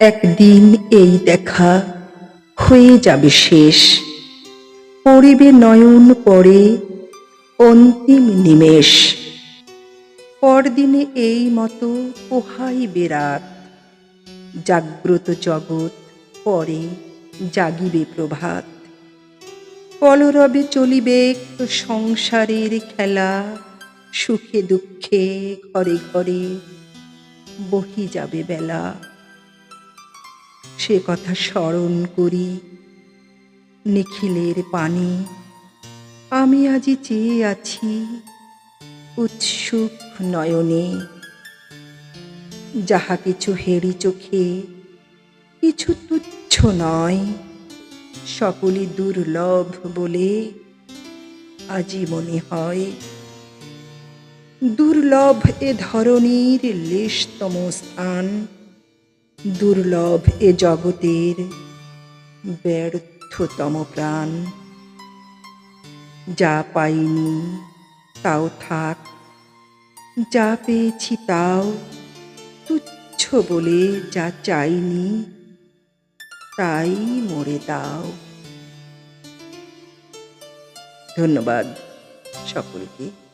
একদিন এই দেখা হয়ে যাবে শেষ। পড়িবে নয়ন পরে অন্তিম নিমেষ। পরদিনে এই মতো পোহাইবে রাত জাগ্রত জগৎ পরে জাগিবে প্রভাত। কলরবে চলিবে সংসারের খেলা। সুখে দুঃখে ঘরে ঘরে বহি যাবে বেলা। সে কথা স্মরণ করি। নিখিলের পানি আমি আজি চেয়ে আছি উৎসুক নয়নে। যাহা কিছু হেরি চোখে, কিছু তুচ্ছ নয়। সকলই দুর্লভ বলে আজি মনে হয়। দুর্লভ এ ধরনের লেশতম স্থান। দুর্লভ এ জগতের ব্যর্থতম প্রাণ। যা পাইনি, তাও থাক, যা পেয়েছি তাও তুচ্ছ বলে যা চাইনি, তাই মরে দাও। ধন্যবাদ সকলকে।